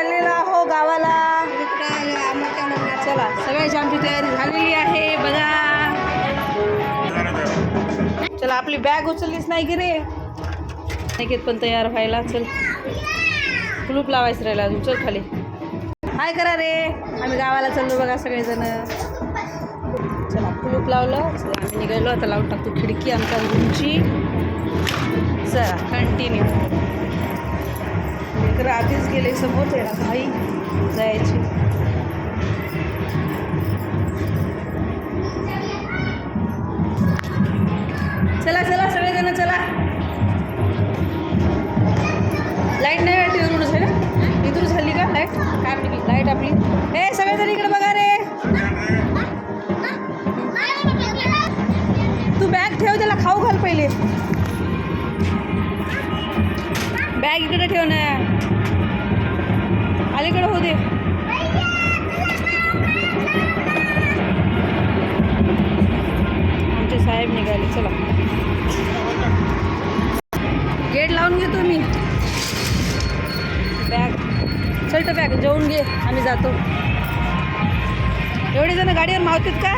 चाललेला आहो गावाला. चला सगळ्याची आमची तयारी झालेली आहे बघा. चला आपली बॅग उचललीच नाही की रे? निकेत पण तयार व्हायला चल. कुलूप लावायचं राहिला अजून चल खाली. हाय करा रे. आम्ही गावाला चाललो बघा सगळेजण. चला कुलूप लावलं. चला आम्ही निघालो. आता लावून टाकतो खिडकी आमच्या रूमची. चला कंटिन्यू तर आधीच गेले समोर त्याला घाई जायची. चला चला सगळेजण चला. लाइट नाही वाटते इथून झाली ना इथून झाली का लाइट? काय आपली लाइट आपली? हे सगळेजण इकडे बघा रे. तू बॅग ठेव त्याला खाऊ घाल पहिले. बॅग इकडे ठेव ना. अलीकडे होऊ दे. आमचे साहेब निघाले चला. गेट लावून घेतो मी बॅग. चलट बॅग जेवून घे. आम्ही जातो. एवढे जण गाडीवर मावतात का?